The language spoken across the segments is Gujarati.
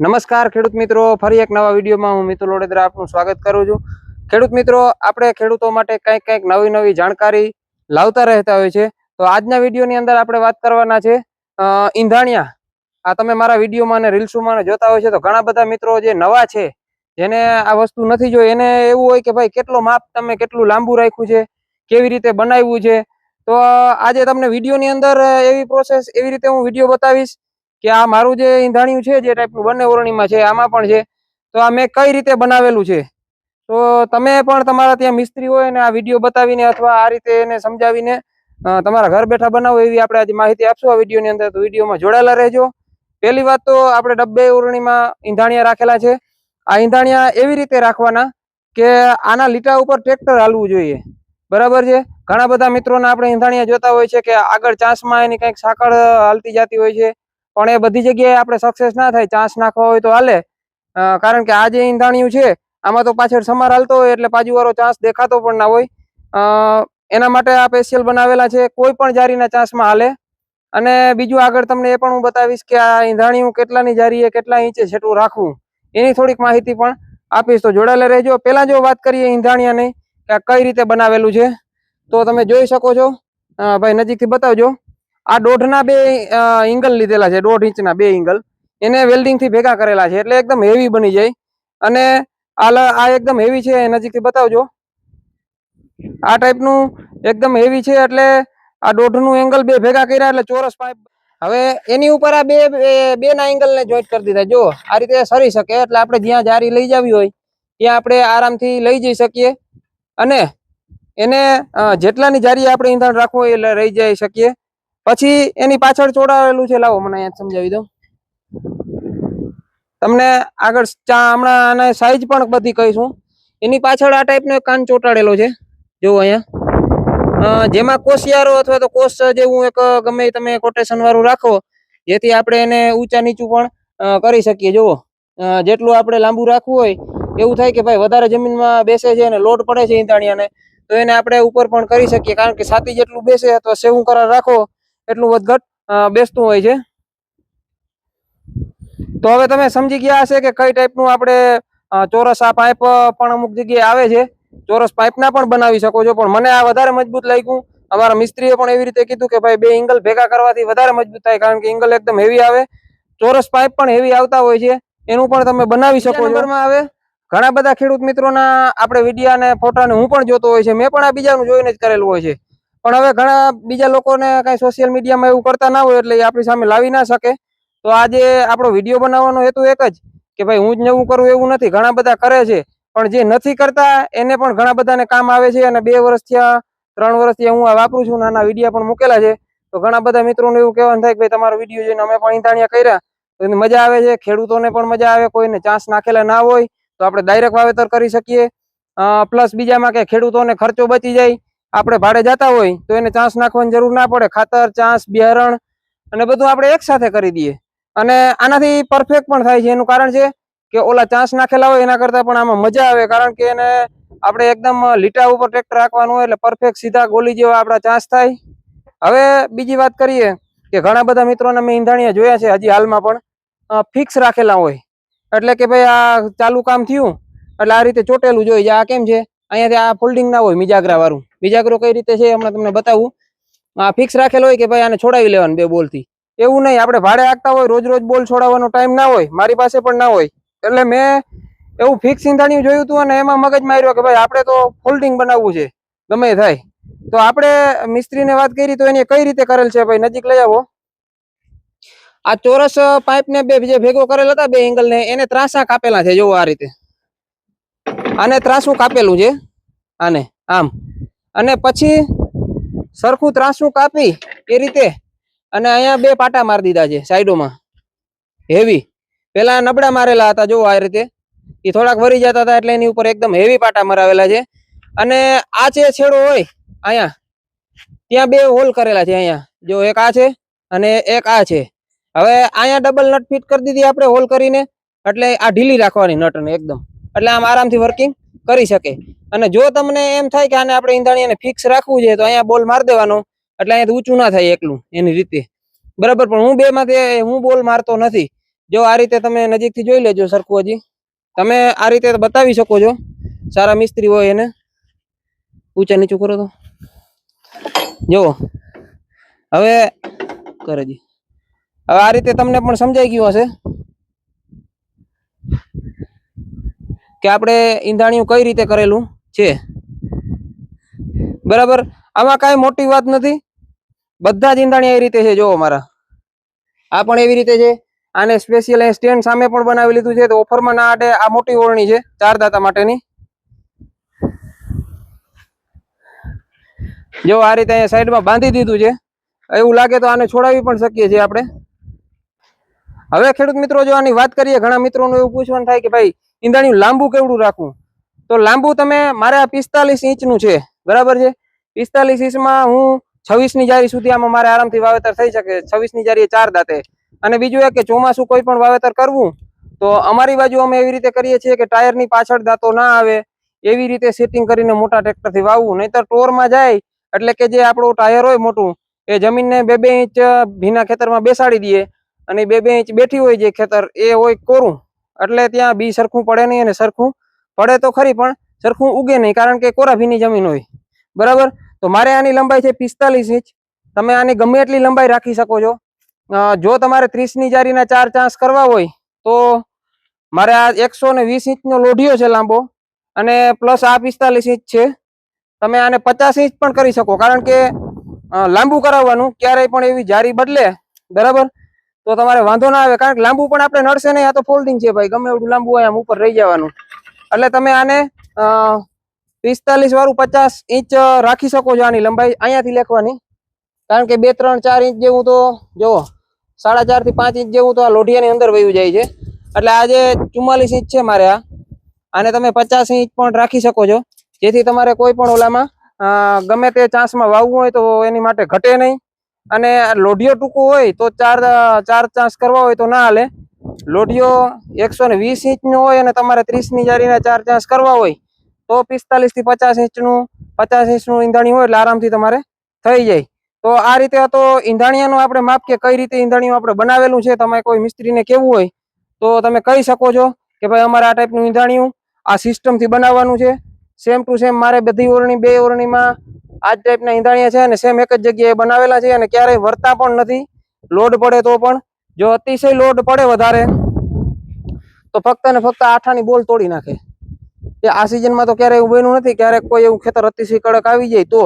નમસ્કાર ખેડૂત મિત્રો, ફરી એક નવા વિડીયોમાં હું મિતુલ ઓડેદરા આપનું સ્વાગત કરું છું. ખેડૂત મિત્રો, આપણે ખેડૂતો માટે કંઈક કંઈક નવી નવી જાણકારી લાવતા રહેતા હોય છે. તો આજના વિડીયોની અંદર આપણે વાત કરવાના છે ઈંધાણિયા. આ તમે મારા વિડીયોમાં અને રીલ્સોમાં જોતા હોય છે, તો ઘણા બધા મિત્રો જે નવા છે, જેને આ વસ્તુ નથી જોઈ, એને એવું હોય કે ભાઈ, કેટલો માપ તમે કેટલું લાંબુ રાખ્યું છે? કેવી રીતે બનાવ્યું છે? તો આજે તમને વિડીયોની અંદર એવી પ્રોસેસ એવી રીતે હું વીડિયો બતાવીશ. કે આ મારું જે ઈંધાણિયું છે, જે ટાઈપનું બંને ઓરણીમાં છે, આમાં પણ છે, તો આ મેં કઈ રીતે બનાવેલું છે? તો તમે પણ તમારા ત્યાં મિસ્ત્રી હોય ને આ વીડિયો બતાવીને અથવા આ રીતે એને સમજાવીને તમારા ઘર બેઠા બનાવો એવી આપણે આજે માહિતી આપશું આ વિડીયોની અંદર. તો વિડીયોમાં જોડાયેલા રહેજો. પહેલી વાત તો આપણે ડબ્બે ઓરણીમાં ઈંધાણિયા રાખેલા છે. આ ઈંધાણિયા એવી રીતે રાખવાના કે આના લીટા ઉપર ટ્રેક્ટર હાલવું જોઈએ. બરાબર છે? ઘણા બધા મિત્રોને આપણે ઈંધાણિયા જોતા હોય છે કે આગળ ચાંસમાં એની કંઈક સાંકળ હાલતી જતી હોય છે. પણ એ બધી જગ્યાએ આપણે સક્સેસ ના થાય ચાન્સ નાખવા હોય તો હાલે. કારણ કે આ જે ઈંધાણિયું છે, આમાં તો પાછળ સમાર હાલતો હોય એટલે બાજુવાળો ચાન્સ દેખાતો પણ ના હોય. એના માટે આ સ્પેશિયલ બનાવેલા છે, કોઈ પણ જારીના ચાન્સમાં હાલે. અને બીજું આગળ તમને એ પણ હું બતાવીશ કે આ ઈંધાણિયું કેટલાની જારીએ કેટલા ઇંચે છેટું રાખવું. એની થોડીક માહિતી પણ આપીશ. તો જોડાયેલા રહેજો. પહેલાં જો વાત કરીએ ઈંધાણિયાની, કે કઈ રીતે બનાવેલું છે, તો તમે જોઈ શકો છો. ભાઈ નજીકથી બતાવજો. આ દોઢના બે ઇંગલ લીધેલા છે, દોઢ ઇંચના બે એંગલ એને વેલ્ડિંગથી ભેગા કરેલા છે, એટલે એકદમ હેવી બની જાય. અને આ એકદમ હેવી છે નજીકથી બતાવજો. આ ટાઈપનું એકદમ હેવી છે, એટલે આ દોઢનું એંગલ બે ભેગા કર્યા, એટલે ચોરસ પાઇપ. હવે એની ઉપર આ બે બેના બે એંગલ ને જોઈન્ટ કરી દીધા. જો, આ રીતે સરી શકે, એટલે આપણે જ્યાં જારી લઈ જવી હોય, ત્યાં આપણે આરામથી લઈ જઈ શકીએ. અને એને જેટલાની જારી આપણે ઈંધણ રાખવું હોય એટલે રહી જઈ શકીએ. પછી એની પાછળ ચોડાવેલું છે, લાવો મને અહીંયા સમજાવી દઉં. તમને આગળ હમણાં આના સાઈઝ પણ બધી કહીશું. એની પાછળ આ ટાઈપનો કાન ચોટાડેલો છે, જુઓ અહીંયા. જેમાં કોશિયારો અથવા તો કોષ જેવું એક, ગમે તમે કોટેશન વાળું રાખો, જેથી આપણે એને ઊંચા નીચું પણ કરી શકીએ, જુઓ. જેટલું આપણે લાંબુ રાખવું હોય, એવું થાય કે ભાઈ વધારે જમીનમાં બેસે છે અને લોડ પડે છે ઈંધાણિયાને તો એને આપણે ઉપર પણ કરી શકીએ, કારણ કે છાતી જેટલું બેસે અથવા સેવું કરાર રાખો એટલું વધઘટ બેસતું હોય છે. તો હવે તમે સમજી ગયા હશે કે કઈ ટાઈપનું આપણે ચોરસ આ પાઇપ પણ અમુક જગ્યાએ આવે છે. ચોરસ પાઇપના પણ બનાવી શકો છો. પણ મને આ વધારે મજબૂત લાગ્યું. અમારા મિસ્ત્રીએ પણ એવી રીતે કીધું કે ભાઈ બે એંગલ ભેગા કરવાથી વધારે મજબૂત થાય કારણ કે એંગલ એકદમ હેવી આવે. ચોરસ પાઇપ પણ હેવી આવતા હોય છે. એનું પણ તમે બનાવી શકો છો. આવે? ઘણા બધા ખેડૂત મિત્રોના આપણે વિડીયા અને ફોટાને હું પણ જોતો હોય છે. મેં પણ આ બીજાનું જોઈને જ કરેલું હોય છે. પણ હવે ઘણા બીજા લોકોને કઈ સોશિયલ મીડિયામાં એવું કરતા ના હોય એટલે આપણી સામે લાવી ના શકે. તો આજે આપણો વીડિયો બનાવવાનો હેતુ એક જ, કે ભાઈ હું જ નવું કરું એવું નથી. ઘણા બધા કરે છે, પણ જે નથી કરતા એને પણ ઘણા બધાને કામ આવે છે અને બે વર્ષથી થયા, ત્રણ વર્ષથી હું આ વાપરું છું, નાના વિડીયા પણ મૂકેલા છે. તો ઘણા બધા મિત્રોને એવું કહેવાનું થાય કે ભાઈ તમારો વીડિયો જોઈને અમે પણ ઈંધાણિયા કર્યા, તો એને મજા આવે છે. ખેડૂતોને પણ મજા આવે, કોઈને ચાન્સ નાખેલા ના હોય, તો આપણે ડાયરેક્ટ વાવેતર કરી શકીએ. પ્લસ બીજામાં કે ખેડૂતોને ખર્ચો બચી જાય. આપણે ભાડે જતા હોય તો એને ચાંસ નાખવાની જરૂર ના પડે. ખાતર, ચાંસ, બિયારણ અને બધું આપણે એક સાથે કરી દઈએ. અને આનાથી પરફેક્ટ પણ થાય છે. એનું કારણ છે કે ઓલા ચાંસ નાખેલા હોય એના કરતાં પણ આમાં મજા આવે. કારણ કે એને આપણે એકદમ લીટા ઉપર ટ્રેક્ટર રાખવાનું હોય એટલે પરફેક્ટ સીધા ગોલી જેવા આપણા ચાંસ થાય. હવે બીજી વાત કરીએ કે ઘણા બધા મિત્રોને મેં ઈંધાણીયા જોયા છે હજી હાલમાં પણ. ફિક્સ રાખેલા હોય. એટલે કે ભાઈ આ ચાલુ કામ થયું. એટલે આ રીતે ચોટેલું જોઈએ. આ કેમ છે? અહીંયાથી આ ફોલ્ડિંગ ના હોય મિજાગરા વાળું મિજાગરો કઈ રીતે છે હમણાં તમને બતાવું. આ ફિક્સ રાખેલો હોય કે ભાઈ આને છોડાવી લેવાનું બે બોલથી. એવું નહીં, આપણે ભાડે આપતા હોય રોજ રોજ બોલ છોડાવવાનો ટાઈમ ના હોય, મારી પાસે પણ ના હોય. એટલે મેં એવું ફિક્સ ઈંધાણિયું જોયું હતું અને એમાં મગજ માર્યો કે ભાઈ આપણે તો ફોલ્ડિંગ બનાવવું છે, ગમે થાય. તો આપણે મિસ્ત્રીને વાત કરી તો એને કઈ રીતે કરેલ છે ભાઈ? નજીક લઈ આવો. આ ચોરસ પાઇપ ને બે જે ભેગો કરેલ હતા બે એંગલ ને, એને ત્રાસા કાપેલા છે, જોવો આ રીતે. આને ત્રાસું કાપેલું છે. આને, આમ. અને પછી સરખું ત્રાસું કાપી એ રીતે અને અહીંયા બે પાટા મારી દીધા છે સાઈડોમાં. હેવી પેલા નબળા મારેલા હતા, જો આ રીતે. એ થોડાક વરી જતા હતા એટલે એની ઉપર એકદમ હેવી પાટા મરાવેલા છે. અને આ જે છેડો હોય, અહીંયા, ત્યાં બે હોલ કરેલા છે અહીંયા. જો એક આ છે અને એક આ છે. હવે અહીંયા ડબલ નટ ફિટ કરી દીધી આપણે હોલ કરીને. એટલે આ ઢીલી રાખવાની નટને એકદમ. એટલે આમ આરામથી વર્કિંગ કરી શકે. અને જો તમને એમ થાય કે આને આપણે ઈંધણીને ફિક્સ રાખવું છે, તો અહીંયા બોલ મારી દેવાનો. એટલે અહીંયાથી ઊંચું ના થાય એકલું, એની રીતે. બરાબર, પણ હું બે માંથી હું બોલ મારતો નથી. જો આ રીતે તમે નજીકથી જોઈ લેજો સરખું હજી. તમે આ રીતે બતાવી શકો છો. સારા મિસ્ત્રી હોય એને. ઊંચા નીચું કરો તો. જુઓ. હવે કરે હવે આ રીતે તમને પણ સમજાઈ ગયું હશે. કે આપણે ઈંધાણિયું કઈ રીતે કરેલું? છે. બરાબર? આમાં કાંઈ મોટી વાત નથી. બધા જ ઈંધાણી એ રીતે છે. જોવો મારા. આ પણ એવી રીતે છે. આને સ્પેશિયલ સ્ટેન્ડ સામે પણ બનાવી લીધું છે. તો ઓફરમાં ના આડે આ મોટી ઓરણી છે ચાર દાતા માટેની. જો આ રીતે અહીંયા સાઈડમાં બાંધી દીધું છે. એવું લાગે તો આને છોડાવી પણ શકીએ છીએ આપણે. હવે ખેડૂત મિત્રો, જો આની વાત કરીએ, ઘણા મિત્રોનું એવું પૂછવાનું થાય કે ભાઈ ઈંધાણિયું લાંબુ કેવડું રાખવું? તો લાંબુ તમે, મારે પિસ્તાલીસ ઇંચનું છે. બરાબર છે? પિસ્તાલીસ ઇંચમાં હું છવ્વીસની જારી સુધી આમાં મારે આરામથી વાવેતર થઈ શકે. છવ્વીસની જારી ચાર દાંતે. અને બીજું એ કે ચોમાસું કોઈ પણ વાવેતર કરવું, તો અમારી બાજુ અમે એવી રીતે કરીએ છીએ કે ટાયરની પાછળ દાંતો ના આવે. એવી રીતે સેટિંગ કરીને મોટા ટ્રેક્ટરથી વાવવું. નહીતર ટોરમાં જાય, એટલે કે જે આપણું ટાયર હોય મોટું, એ જમીનને બે બે ઇંચ ભીના ખેતરમાં બેસાડી દઈએ અને બે બે ઇંચ બેઠી હોય જે ખેતર, એ હોય કોરું. એટલે ત્યાં બી સરખું પડે નહીં અને સરખું પડે તો ખરી, પણ સરખું ઉગે નહીં, કારણ કે કોરા ભીની જમીન હોય. બરાબર? તો મારે આની લંબાઈ છે પિસ્તાલીસ ઇંચ. તમે આની ગમે એટલી લંબાઈ રાખી શકો છો. જો તમારે ત્રીસની જારીના ચાર ચાન્સ કરવા હોય, તો મારે આ એકસો ને વીસ ઇંચનો લોઢિયો છે લાંબો અને પ્લસ આ પિસ્તાલીસ ઇંચ છે. તમે આને પચાસ ઇંચ પણ કરી શકો, કારણ કે લાંબુ કરાવવાનું, ક્યારેય પણ એવી જારી બદલે. બરાબર? તો તમારે વાંધો ના આવે, કારણ કે લાંબુ પણ આપણે નડશે નહીં, આ તો ફોલ્ડિંગ છે ભાઈ, ગમે એવું લાંબુ હોય આમ ઉપર રહી જવાનું. એટલે તમે આને પિસ્તાલીસ વાળું પચાસ ઇંચ રાખી શકો છો આની લંબાઈ, અહીંયાથી લેખવાની. કારણ કે બે, ત્રણ, ચાર ઇંચ જેવું તો, જુઓ, સાડા ચારથી પાંચ ઇંચ જેવું તો આ લોઢિયાની અંદર વયું જાય છે. એટલે આજે ચુમ્માલીસ ઇંચ છે મારે આ, આને તમે પચાસ ઇંચ પણ રાખી શકો છો. જેથી તમારે કોઈ પણ ઓલામાં ગમે તે ચાન્સમાં વાવવું હોય તો એની માટે ઘટે નહીં. અને લોઢિયો ટૂંકો હોય તો ચાર ચાર ચાંસ કરવા હોય તો ના હાલે. લોઢિયો એકસો ને વીસ ઇંચનો હોય અને તમારે ત્રીસની જારીના ચાર ચાંસ કરવા હોય, તો પિસ્તાલીસથી પચાસ ઇંચનું પચાસ ઇંચનું ઈંધણી હોય એટલે આરામથી તમારે થઈ જાય. તો આ રીતે તો ઈંધાણિયાનું આપણે માપ કે કઈ રીતે ઈંધાણિયું આપણે બનાવેલું છે તમે કોઈ મિસ્ત્રીને કેવું હોય, તો તમે કહી શકો છો કે ભાઈ અમારે આ ટાઈપનું ઈંધાણિયું આ સિસ્ટમથી બનાવવાનું છે. સેમ ટુ સેમ મારે બધી ઓરણી, બે ઓરણીમાં આ ટાઈપના ઈંધાણિયા છે અને સેમ એક જ જગ્યાએ બનાવેલા છે અને ક્યારેય વરતા પણ નથી. લોડ પડે તો પણ. જો અતિશય લોડ પડે વધારે, તો ફક્ત ને ફક્ત આઠાની બોલ તોડી નાખે. એ આ સિઝનમાં તો ક્યારેય બન્યું નથી. ક્યારેક કોઈ એવું ખેતર અતિશય કડક આવી જાય તો.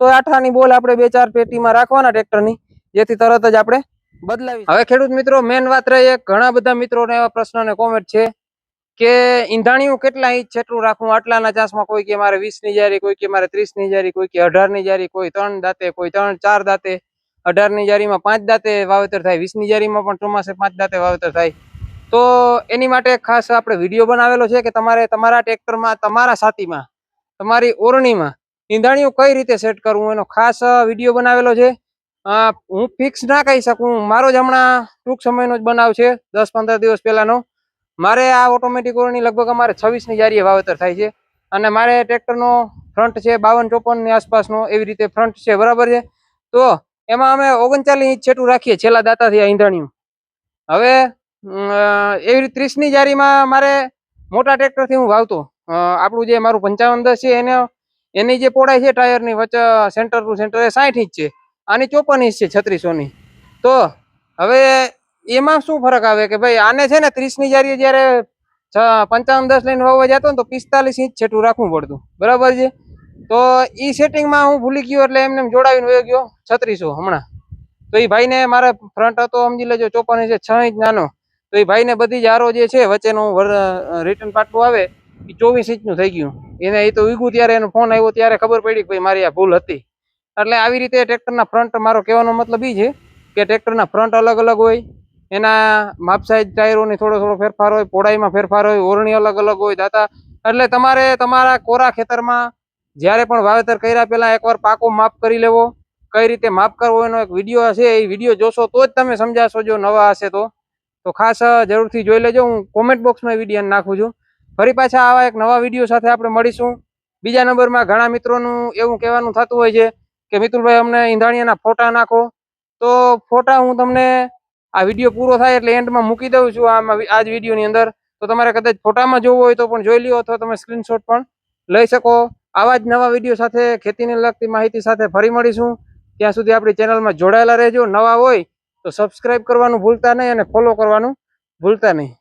તો આઠાની બોલ આપણે બે ચાર પેટીમાં રાખવાના ટ્રેક્ટરની, જેથી તરત જ આપણે બદલાવી હવે ખેડૂત મિત્રો મેન વાત રહી ઘણા બધા મિત્રોને એવા પ્રશ્ન અને કોમેન્ટ છે. કે ઈંધાણીયું કેટલા ઇંચ જેટલું રાખવું? આટલાના ચાસમાં કોઈ કે મારે વીસની જારી, કોઈ કે મારે ત્રીસની જારી, કોઈ કે અઢારની જારી, કોઈ ત્રણ દાંતે, કોઈ ત્રણ, ચાર દાંતે. અઢારની જારીમાં પાંચ દાંતે વાવેતર થાય વીસની જારીમાં પણ ચોમાસે પાંચ દાંતે વાવેતર થાય. તો એની માટે ખાસ આપણે વીડિયો બનાવેલો છે કે તમારે તમારા ટ્રેક્ટરમાં, તમારા સાતીમાં, તમારી ઓરણીમાં ઈંધાણીયું કઈ રીતે સેટ કરવું? એનો ખાસ વીડિયો બનાવેલો છે. હું ફિક્સ ના કહી શકું. મારો જ હમણાં ટૂંક સમયનો જ બનાવ છે દસ પંદર દિવસ પહેલાનો. મારે આ ઓટોમેટિક ઓરણી લગભગ અમારે છવ્વીસની જારીએ વાવેતર થાય છે. અને મારે ટ્રેક્ટરનો ફ્રન્ટ છે, બાવન ચોપનની આસપાસનો, એવી રીતે ફ્રન્ટ છે, બરાબર છે? તો એમાં અમે ઓગણચાલીસ ઇંચ છેટું રાખીએ છેલ્લા દાતાથી આ ઈંધણિયું. હવે એવી રીતે ત્રીસની જારીમાં મારે મોટા ટ્રેક્ટરથી હું વાવતો. આપણું જે મારું પંચાવન દસ છે, એને, એની જે પોળાઈ છે, ટાયરની વચ્ચે સેન્ટર ટુ સેન્ટર, એ સાઠ ઇંચ છે. આની ચોપન ઇંચ છે, છત્રીસોની. તો, હવે એમાં શું ફરક આવે કે ભાઈ આને છે ને ત્રીસની જારીએ જયારે પંચાવન, દસ લઈને વાવવા જતો ને તો પિસ્તાલીસ ઇંચ છેટું રાખવું પડતું. બરાબર છે? તો એ સેટિંગમાં હું ભૂલી ગયો એટલે એમને એમ જોડાવીને વયો ગયો છત્રીસો હમણાં. તો એ ભાઈને મારે ફ્રન્ટ હતો, સમજી લેજો, ચોપન છે, છ ઇંચ નાનો. તો એ ભાઈને બધી જ આરો જે છે વચ્ચેનું રિટર્ન પાટલું આવે એ ચોવીસ ઇંચનું થઈ ગયું. એને એ તો વીગું ત્યારે એનો ફોન આવ્યો ત્યારે ખબર પડી કે ભાઈ મારી આ ભૂલ હતી. એટલે આવી રીતે ટ્રેક્ટરના ફ્રન્ટ મારો કહેવાનો મતલબ એ છે કે ટ્રેક્ટરના ફ્રન્ટ અલગ અલગ હોય એના માપ સાઈઝ ટાયરોની થોડો થોડો ફેરફાર હોય પોડાઈમાં ફેરફાર હોય, ઓરણી અલગ અલગ હોય, દાતા. એટલે તમારે તમારા કોરા ખેતરમાં જ્યારે પણ વાવેતર કર્યા પહેલાં એકવાર પાકો માપ કરી લેવો. કઈ રીતે માપ કરવો એનો એક વીડિયો હશે, એ વીડિયો જોશો તો જ તમે સમજાશો જો નવા હશે તો. તો ખાસ જરૂરથી જોઈ લેજો, હું કોમેન્ટ બોક્સમાં વીડિયો નાખું છું. ફરી પાછા આવા એક નવા વીડિયો સાથે આપણે મળીશું. બીજા નંબરમાં ઘણા મિત્રોનું એવું કહેવાનું થતું હોય છે કે, મિતુલભાઈ, અમને ઈંધાણીયાના ફોટા નાખો. તો ફોટા હું તમને આ વીડિયો પૂરો થાય એટલે એન્ડમાં મૂકી દઉં છું આમાં આ જ વિડીયોની અંદર. તો તમારે કદાચ ફોટામાં જોવું હોય તો પણ જોઈ લ્યો અથવા તમે સ્ક્રીનશોટ પણ લઈ શકો. આવા જ નવા વીડિયો સાથે ખેતીને લગતી માહિતી સાથે ફરી મળીશું. ત્યાં સુધી આપણી ચેનલમાં જોડાયેલા રહેજો. નવા હોય તો સબસ્ક્રાઈબ કરવાનું ભૂલતા નહીં અને ફોલો કરવાનું ભૂલતા નહીં.